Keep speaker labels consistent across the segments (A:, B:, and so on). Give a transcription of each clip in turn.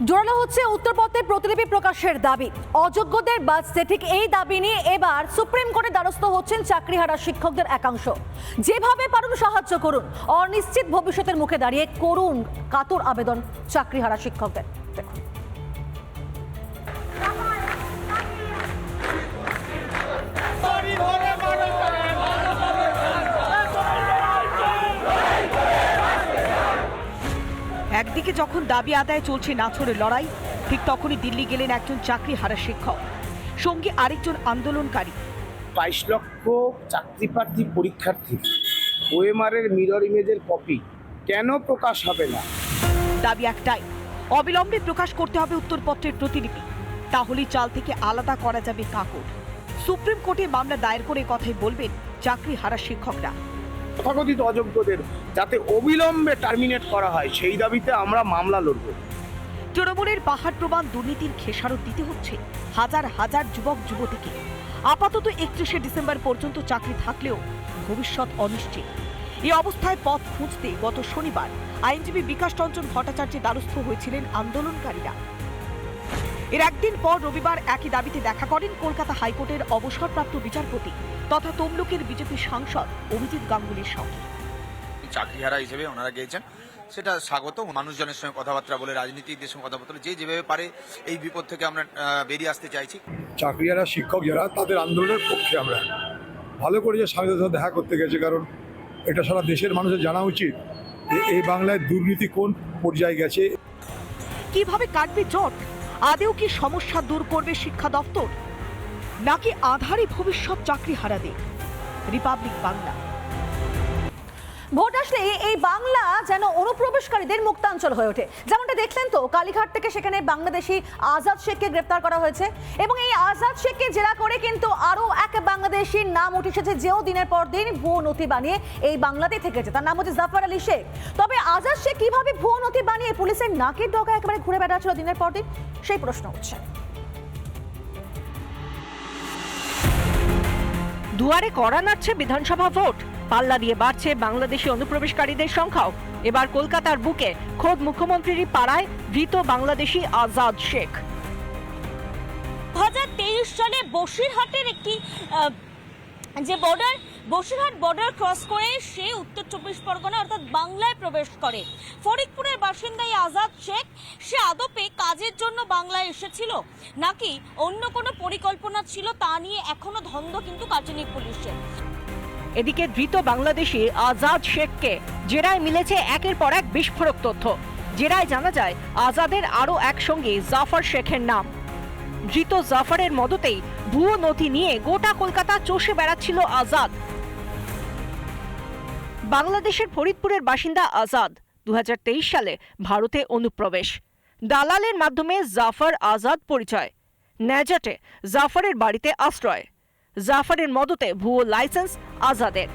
A: জোরালো হচ্ছে উত্তরপথে প্রতিলিপি প্রকাশের দাবি। অযোগ্যদের বাঁচতে ঠিক এই দাবি নিয়ে এবার সুপ্রিম কোর্টে দ্বারস্থ হচ্ছেন চাকরিহারা শিক্ষকদের একাংশ। যেভাবে পারুন সাহায্য করুন। অনিশ্চিত ভবিষ্যতের মুখে দাঁড়িয়ে করুন কাতর আবেদন চাকরিহারা শিক্ষকদের। দেখুন।
B: একদিকে যখন দাবি আদায় চলছে নাছরের লড়াই ঠিক তখনই দিল্লি গেলেন একজন চাকরি হারা শিক্ষক। সঙ্গে আরেকজন আন্দোলনকারী।
C: বাইশ লক্ষ চাকরি প্রার্থী পরীক্ষার্থী। ওএমআরের মিরর ইমেজের কপি কেন প্রকাশ হবে না?
B: দাবি একটাই অবিলম্বে প্রকাশ করতে হবে উত্তরপত্রের প্রতিলিপি। তাহলেই চাল থেকে আলাদা করা যাবে কাকড় সুপ্রিম কোর্টে মামলা দায়ের করে কথাই বলবেন চাকরি হারা শিক্ষকরা।
C: তথাকথিত অযোগ্যদের যাতে অবিলম্বে টার্মিনেট করা হয়, সেই দাবিতে আমরা মামলা লড়ব।
B: তৃণমূলের পাহাড় প্রমাণ দুর্নীতির খেসারত দিতে হচ্ছে হাজার হাজার যুবক, যুবতীকে। আপাতত একত্রিশে ডিসেম্বর পর্যন্ত চাকরি থাকলেও ভবিষ্যৎ অনিশ্চিত। এই অবস্থায় পথ খুঁজতে গত শনিবার আইনজীবী বিকাশ রঞ্জন ভট্টাচার্যের দ্বারস্থ হয়েছিলেন আন্দোলনকারীরা। এর একদিন পর রবিবার একই দাবিতে দেখা করেন কলকাতা হাইকোর্টের অবসরপ্রাপ্ত বিচারপতি তথা তমলুকের বিজেপি সাংসদ অভিজিৎ গাঙ্গুলির সঙ্গে।
D: চাকরিহারা হিসেবে ওনারা গিয়েছেন। সেটা স্বাগত মানুষজনের সঙ্গে কথাবার্তা বলে রাজনীতিকদের সঙ্গে কথাবার্তা বলে যে যেভাবে পারে এই বিপদ থেকে আমরা বেরিয়ে আসতে চাইছি।
E: চাকরিয়ারা শিক্ষক যারা তাদের আন্দোলনের পক্ষে আমরা। ভালো করে যে স্বামীদের সাথে দেখা করতে গেছে কারণ এটা সারা দেশের মানুষের জানা উচিত যে এই বাংলায় দুর্নীতি কোন পর্যায়ে গেছে।
B: কীভাবে কাটবে জট? আদেও কি সমস্যা দূর করবে শিক্ষা দপ্তর? নাকি আধারে ভবিষ্যৎ চাকরি হারাবে? রিপাবলিক বাংলা।
A: ভোট আসলে এই বাংলা যেন অনুপ্রবেশকারীদের মুক্তাঞ্চল হয়ে ওঠে। যেমনটা দেখলেন তো, কালীঘাট থেকে সেখানে বাংলাদেশি আজাদ শেখকে গ্রেপ্তার করা হয়েছে। এবং এই আজাদ শেখকে জেরা করে কিন্তু আরও এক বাংলাদেশির নাম উঠে এসেছে, যেও দিনের পর দিন ভুয়ো নথি বানিয়ে এই বাংলাতেই থেকেছে তার নাম হচ্ছে জাফর আলী শেখ। তবে আজাদ শেখ কীভাবে ভুয়ো নথি বানিয়ে পুলিশের নাকের ডগা একেবারে ঘুরে বেড়াচ্ছিল দিনের পর দিন, সেই প্রশ্ন উঠছে।
B: দুয়ারে কড়া নাড়ছে বিধানসভা ভোট। পাল্লা দিয়ে বাড়ছে বাংলাদেশি অনুপ্রবেশকারীদের সংখ্যাও। এবার কলকাতার বুকে খোদ মুখ্যমন্ত্রীরই পাড়ায় ধৃত বাংলাদেশি আজাদ শেখ।
F: তেইশ সালে বসিরহাটের একটি যে বর্ডার বসিরহাট বর্ডার ক্রস করে সে উত্তর চব্বিশ পরগনা অর্থাৎ বাংলায় প্রবেশ করে। ফরিদপুরের বাসিন্দা এই আজাদ শেখ, সে আদপে কাজের জন্য বাংলায় এসেছিল। নাকি অন্য কোনো পরিকল্পনা ছিল তা নিয়ে এখনও ধন্দ কিন্তু কাটেনি পুলিশের।
B: এদিকে ধৃত বাংলাদেশি আজাদ শেখকে জেরায় মিলেছে একের পর এক বিস্ফোরক তথ্য। জেরায় জানা যায়, আজাদের আরও এক সঙ্গী জাফর শেখের নাম। ধৃত জাফরের মদতেই ভুয়ো নথি নিয়ে গোটা কলকাতা চষে বেড়াচ্ছিল আজাদ। বাংলাদেশের ফরিদপুরের বাসিন্দা আজাদ দু হাজার তেইশ সালে ভারতে অনুপ্রবেশ। দালালের মাধ্যমে জাফর আজাদ পরিচয়। ন্যাজাটে জাফরের বাড়িতে আশ্রয়। জাফরের মদতে ভুয়ো লাইসেন্স আজাদের।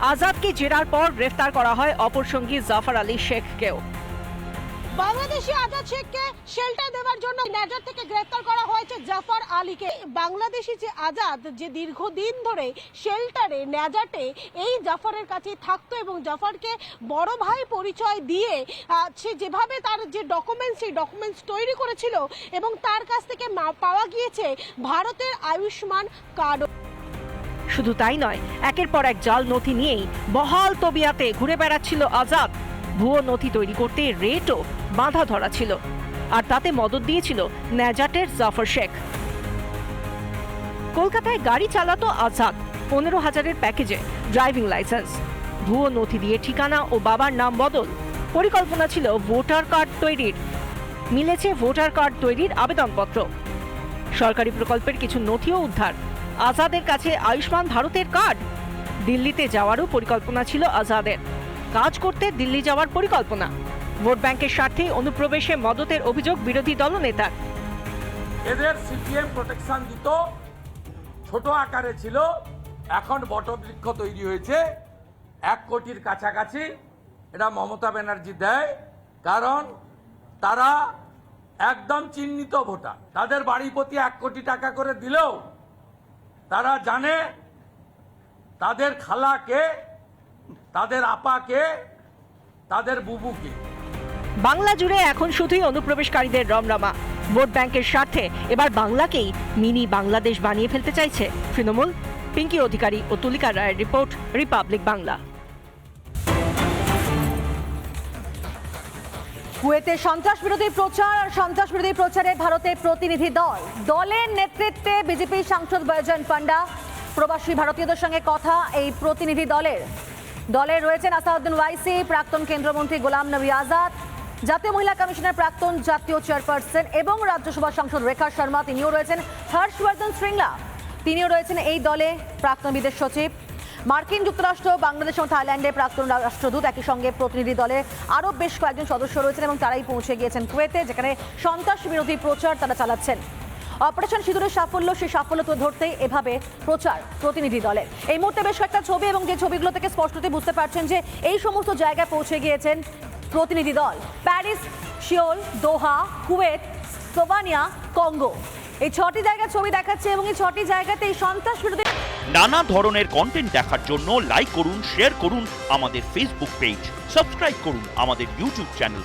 B: আজাদকে জেরার পর গ্রেফতার করা হয় অপর সঙ্গী জাফর আলী শেখকেও।
G: বাংলাদেশি আজাদ শেখকে শেল্টার দেওয়ার জন্য নেজার থেকে গ্রেফতার করা হয়েছে জাফর আলীকে। বাংলাদেশি যে আজাদ, যে দীর্ঘদিন ধরে শেল্টারে নেজাটে এই জাফরের কাছে থাকতো এবং জাফরকে বড় ভাই পরিচয় দিয়ে সে যেভাবে তার যে ডকুমেন্টস সেই ডকুমেন্টস তৈরি করেছিল এবং তার কাছ থেকে পাওয়া গিয়েছে ভারতের আয়ুষ্মান কার্ড
B: শুধু তাই নয়, একের পর এক জাল নথি নিয়েই বহাল তবিয়াতে ঘুরে বেড়াচ্ছিল আজাদ। ভুয়ো নথি তৈরি করতে রেটও বাঁধা ধরা ছিল। আর তাতে মদত দিয়েছিল ন্যাজাটের জাফর শেখ। কলকাতায় গাড়ি চালাতো আজাদ, পনেরো হাজারের প্যাকেজে ড্রাইভিং লাইসেন্স। ভুয়ো নথি দিয়ে ঠিকানা ও বাবার নাম বদল। পরিকল্পনা ছিল ভোটার কার্ড তৈরির। মিলেছে ভোটার কার্ড তৈরির আবেদনপত্র। সরকারি প্রকল্পের কিছু নথিও উদ্ধার। আজাদের কাছে আয়ুষ্মান ভারতের কার্ড। দিল্লিতে যাওয়ারও পরিকল্পনা ছিল আজাদের। কাজ করতে দিল্লি যাওয়ার পরিকল্পনা। ভোট ব্যাংকের স্বার্থে অনুপ্রবেশে মদতের অভিযোগ বিরোধী দল দলনেতার
H: এদের সিপিএম প্রোটেকশন দিত, ছোট আকারে ছিল, এখন বটবৃক্ষ তৈরি হয়েছে, এক কোটির কাছাকাছি। এটা মমতা ব্যানার্জি দেয়, কারণ তারা একদম চিহ্নিত ভোটার। তাদের বাড়ি প্রতি এক কোটি টাকা করে দিলেও তারা জানে তাদের খালাকে তাদের আপাকে তাদের বুবুকে।
B: বাংলা জুড়ে এখন শুধুই অনুপ্রবেশকারীদের রমরমা। ভোট ব্যাংকের স্বার্থে এবার বাংলাকেই মিনি বাংলাদেশ বানিয়ে ফেলতে চাইছে তৃণমূল পিঙ্কি অধিকারী ও তুলিকা রায়ের রিপোর্ট রিপাবলিক বাংলা।
A: কুয়েতে সন্ত্রাস বিরোধী প্রচার আর সন্ত্রাস বিরোধী প্রচারে ভারতের প্রতিনিধি দল। দলের নেতৃত্বে বিজেপি সাংসদ বয়জন পান্ডা। প্রবাসী ভারতীয়দের সঙ্গে কথা এই প্রতিনিধি দলের। দলে রয়েছেন আসাউদ্দিন ওয়াইসি, প্রাক্তন কেন্দ্রমন্ত্রী গোলাম নবী আজাদ, জাতীয় মহিলা কমিশনের প্রাক্তন জাতীয় চেয়ারপারসন এবং রাজ্যসভা সাংসদ রেখা শর্মা, তিনিও রয়েছেন হর্ষবর্ধন শ্রীংলা তিনিও রয়েছেন এই দলে প্রাক্তন বিদেশ সচিব। মার্কিন যুক্তরাষ্ট্র, বাংলাদেশ এবং থাইল্যান্ডের প্রাক্তন রাষ্ট্রদূত একই সঙ্গে প্রতিনিধি দলে আরও বেশ কয়েকজন সদস্য রয়েছেন এবং তারাই পৌঁছে গিয়েছেন কুয়েতে, যেখানে সন্ত্রাস বিরোধী প্রচার তারা চালাচ্ছেন। অপারেশন সিঁদুরের সাফল্য, সেই সাফল্য তুলে ধরতেই এভাবে প্রচার প্রতিনিধি দলের। এই মুহূর্তে বেশ কয়েকটা ছবি এবং যে ছবিগুলো থেকে স্পষ্টতই বুঝতে পারছেন যে এই সমস্ত জায়গায় পৌঁছে গিয়েছেন প্রতিনিধি দল। Paris Seoul Doha, Kuwait, Slovenia, Congo. এই ছটি জায়গার ছবি দেখাচ্ছে এবং এই ছটি জায়গাতে এই সন্ত্রাস বিরোধী
I: নানা ধরনের কন্টেন্ট দেখার জন্য লাইক করুন শেয়ার করুন আমাদের ফেসবুক পেজ সাবস্ক্রাইব করুন আমাদের ইউটিউব চ্যানেল